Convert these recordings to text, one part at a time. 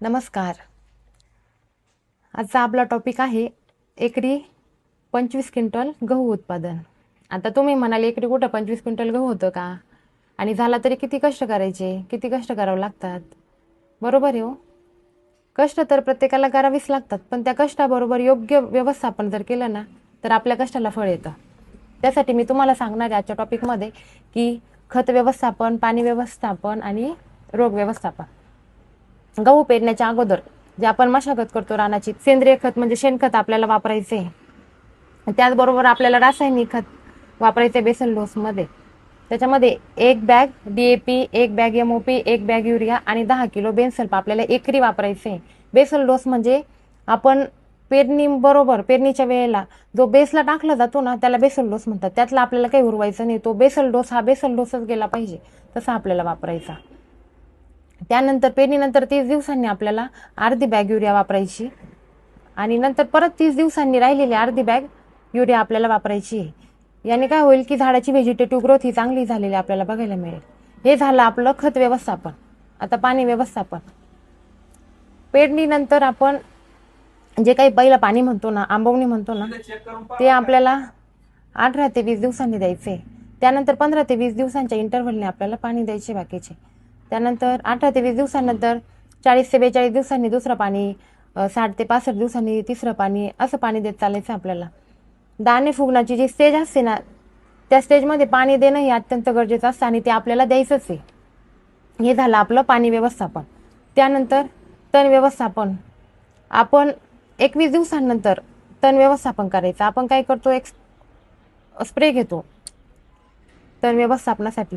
नमस्कार. आजचा आपला टॉपिक आहे एकरी पंचवीस क्विंटल गहू उत्पादन. आता तुम्ही म्हणाले एकरी कुठं पंचवीस क्विंटल गहू होतं का? आणि झाला तरी किती कष्ट करायचे? किती कष्ट करावं लागतात? बरोबर आहे हो. कष्ट तर प्रत्येकाला करावीच लागतात पण त्या कष्टाबरोबर योग्य व्यवस्थापन जर केलं ना तर आपल्या कष्टाला फळ येतं. त्यासाठी मी तुम्हाला सांगणार आहे आजच्या टॉपिकमध्ये की खत व्यवस्थापन पाणी व्यवस्थापन आणि रोग व्यवस्थापन. गहू पेरण्याच्या अगोदर जे आपण मशागत करतो रानाची सेंद्रिय खत म्हणजे शेणखत आपल्याला वापरायचे. आहे. त्याचबरोबर आपल्याला रासायनिक खत वापरायचे बेसल डोसमध्ये. त्याच्यामध्ये एक बॅग डी ए पी एक बॅग एम ओ पी एक बॅग युरिया आणि दहा किलो बेनसल्फ आपल्याला एकरी वापरायचे. आहे. बेसल डोस म्हणजे आपण पेरणी बरोबर पेरणीच्या वेळेला जो बेसला टाकला जातो ना त्याला बेसल डोस म्हणतात. त्यातला आपल्याला काही उरवायचं नाही. तो बेसल डोस हा बेसल डोसच गेला पाहिजे. तसा आपल्याला वापरायचा. त्यानंतर पेरणीनंतर तीस दिवसांनी आपल्याला अर्धी बॅग युरिया वापरायची आणि नंतर परत तीस दिवसांनी राहिलेली अर्धी बॅग युरिया आपल्याला वापरायची आहे. याने काय होईल की झाडाची व्हेजिटेटिव्ह ग्रोथ ही चांगली झालेली आपल्याला बघायला मिळेल. हे झालं आपलं खत व्यवस्थापन. आता पाणी व्यवस्थापन. पेरणीनंतर आपण जे काही पहिलं पाणी म्हणतो ना आंबवणी म्हणतो ना ते आपल्याला अठरा ते वीस दिवसांनी द्यायचे. त्यानंतर पंधरा ते वीस दिवसांच्या इंटरव्हलने आपल्याला पाणी द्यायचे बाकीचे. त्यानंतर अठरा ते वीस दिवसानंतर चाळीस ते बेचाळीस दिवसांनी दुसरं पाणी साठ ते पासष्ट दिवसांनी तिसरं पाणी असं पाणी देत चालायचं आपल्याला. दाणे फुगण्याची जी स्टेज असते ना त्या स्टेजमध्ये पाणी देणं हे अत्यंत गरजेचं असतं आणि ते आपल्याला द्यायचंच आहे. हे झालं आपलं पाणी व्यवस्थापन. त्यानंतर तण व्यवस्थापन. आपण एकवीस दिवसांनंतर तण व्यवस्थापन करायचं. आपण काय करतो? एक स्प्रे घेतो तण व्यवस्थापनासाठी.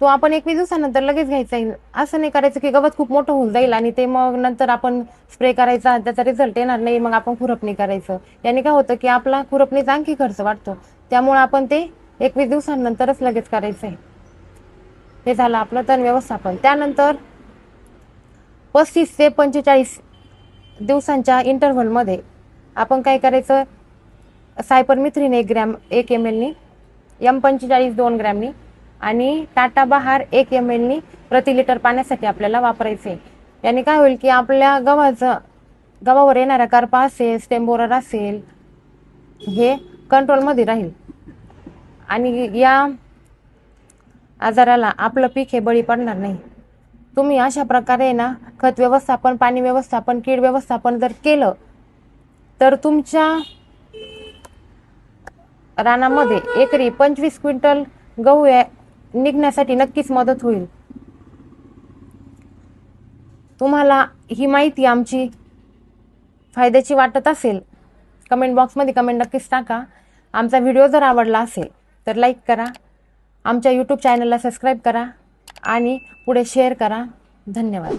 तो आपण एकवीस दिवसानंतर लगेच घ्यायचा येईल असं नाही करायचं की गवत खूप मोठं होऊन जाईल आणि ते मग नंतर आपण स्प्रे करायचा त्याचा रिझल्ट येणार नाही मग आपण खुरपणी करायचं. याने काय होतं की आपला खुरपणीचा आणखी खर्च वाढतो. त्यामुळे आपण ते एकवीस दिवसांनंतरच लगेच करायचं आहे. हे झालं आपलं तण व्यवस्थापन. त्यानंतर पस्तीस ते पंचेचाळीस दिवसांच्या इंटरव्हलमध्ये आपण काय करायचं? सायपरमिथ्रिन एक ग्रॅम एक एम एलनी एम पंचेचाळीस दोन ग्रॅमनी आणि टाटा बहार एक एम एलनी प्रति लिटर पाण्यासाठी आपल्याला वापरायचे. याने काय होईल की आपल्या गव्हाचं गव्हावर येणारा करपा असेल स्टेम्बोरर असेल हे कंट्रोलमध्ये राहील. आणि या आजाराला आपलं पीक हे बळी पडणार नाही. तुम्ही अशा प्रकारे ना खत व्यवस्थापन पाणी व्यवस्थापन कीड व्यवस्थापन जर केलं तर तुमच्या रानामध्ये एकरी पंचवीस क्विंटल गहू निघण्यासाठी नक्कीच मदत होईल. तुम्हाला ही माहिती आमची फायद्याची वाटत असेल कमेंट बॉक्समध्ये कमेंट नक्कीच टाका. आमचा व्हिडिओ जर आवडला असेल तर लाईक करा. आमच्या यूट्यूब चॅनलला सबस्क्राईब करा आणि पुढे शेअर करा. धन्यवाद.